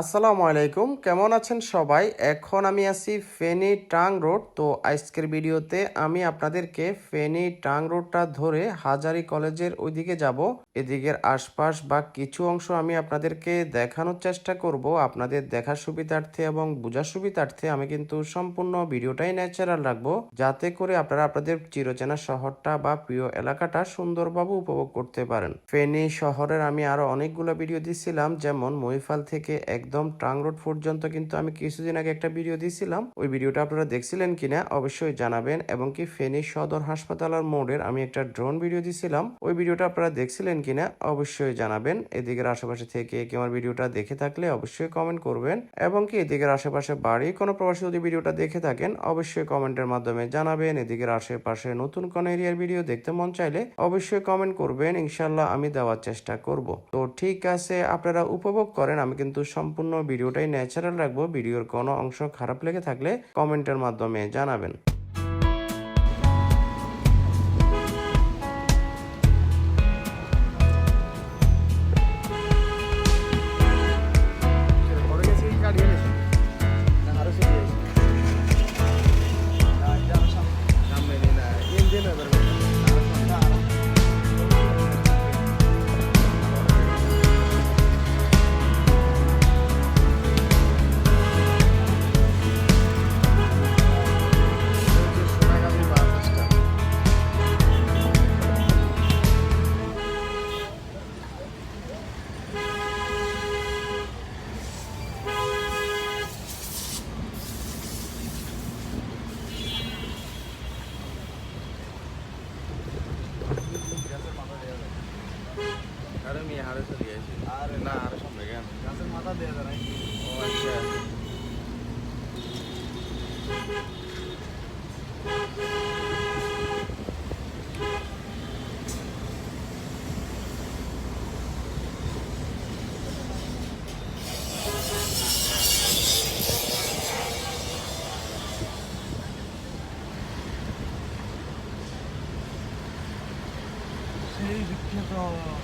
আসসালামু আলাইকুম। কেমন আছেন সবাই? এখন আমি আছি ফেনি টাং রোড। তো আজকের ভিডিওতে আমি আপনাদেরকে ফেনী টাং রোডটা ধরে হাজারি কলেজের ওইদিকে যাব। এদিকের আশপাশ বা কিছু অংশ আমি আপনাদেরকে দেখানোর চেষ্টা করব। আপনাদের দেখার সুবিধার্থে এবং বোঝার সুবিধার্থে আমি কিন্তু সম্পূর্ণ ভিডিওটাই ন্যাচারাল রাখব। যাতে করে আপনারা আপনাদের চিরচেনা শহরটা বা প্রিয় এলাকাটা সুন্দরভাবে উপভোগ করতে পারেন। ফেনী শহরের আমি আরও অনেকগুলো ভিডিও দিছিলাম। যেমন মহিফাল থেকে একদম ট্রাং রোড পর্যন্ত কিন্তু আমি কিছুদিন আগে একটা ভিডিও দিয়েছিলাম। ওই ভিডিওটা আপনারা দেখছিলেন কিনা অবশ্যই জানাবেন এবং কি ফেনী সদর হাসপাতালের মোড়ের আমি একটা ড্রোন ভিডিও দিছিলাম ওই ভিডিওটা আপনারা দেখছিলেন কিনা অবশ্যই জানাবেন। এদিকের আশেপাশে থেকে কেউ আমার ভিডিওটা দেখে থাকলে অবশ্যই কমেন্ট করবেন এবং কি এদিকের আশেপাশে বাড়ি কোনো প্রবাসী যদি ভিডিওটা দেখে থাকেন, অবশ্যই কমেন্টের মাধ্যমে জানাবেন। এদিকের আশেপাশে নতুন কোন এরিয়ার ভিডিও দেখতে মন চাইলে অবশ্যই কমেন্ট করবেন। ইনশাল্লাহ আমি দেওয়ার চেষ্টা করব। তো ঠিক আছে, আপনারা উপভোগ করেন। আমি কিন্তু সম্পূর্ণ ভিডিওটাই ন্যাচারাল রাখব ভিডিওর কোনো অংশ খারাপ লেগে থাকলে কমেন্টের মাধ্যমে জানাবেন। আরে আমি হারে চলে আসি। আরে না আরে সামনে কেন? গাছের মাথা দিয়ে দাঁড়াই ও আচ্ছা। সেই বিখ্যাত গাছ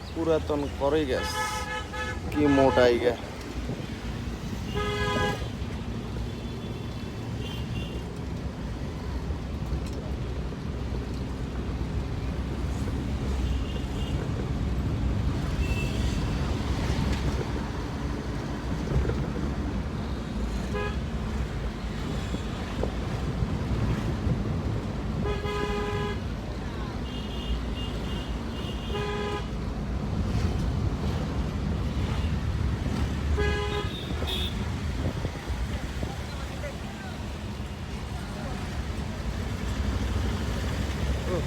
পুরাতন করই গেছে। কি মোটাই গে।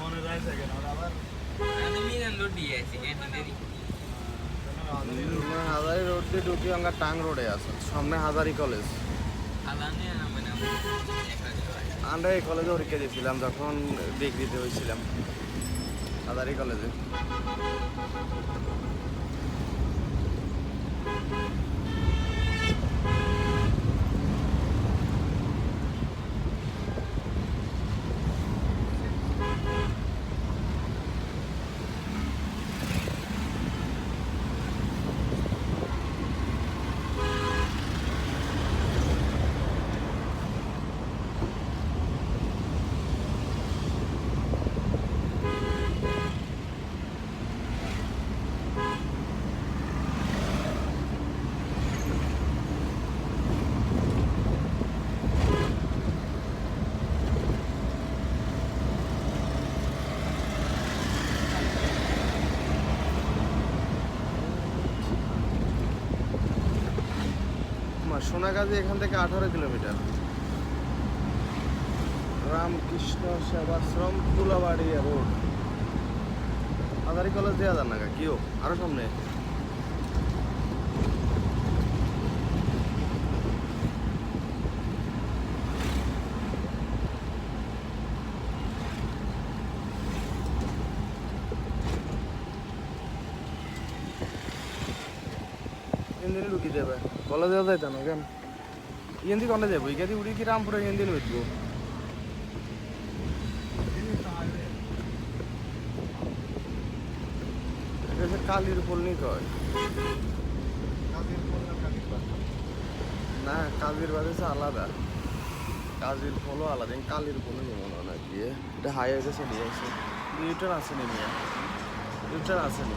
মনে ওরা আবার হাজারি রোড দিয়ে ঢুকি আমরা টাং রোডে আছে সামনে হাজারি কলেজ আমরা এই কলেজে পরীক্ষা দিয়েছিলাম যখন ডিগ্রিতে হয়েছিলাম হাজারি কলেজে সোনাগাজী এখান থেকে আঠারো কিলোমিটার। রামকৃষ্ণ সেবাশ্রম, তুলাবাড়িয়া রোড। আদারি কলেজ দেওয়া যান না কেউ কিও? আরও সামনে। হিন্দিনি ঢুকি যাবে। কলেজ দেওয়া যাইতো না কেন হিন্দি কনে যাব ইকাদি উড়ি কি রামপুরে এটা হচ্ছে কালির পল্লী কয়? না, কালির বাদ আলাদা। কাজির ফলও আলাদা কালির পল্লী যেমন না গিয়ে এটা হাইওয়ে চলে যাচ্ছে ইউটার আছে মিয়া। ইউটার আছে নি।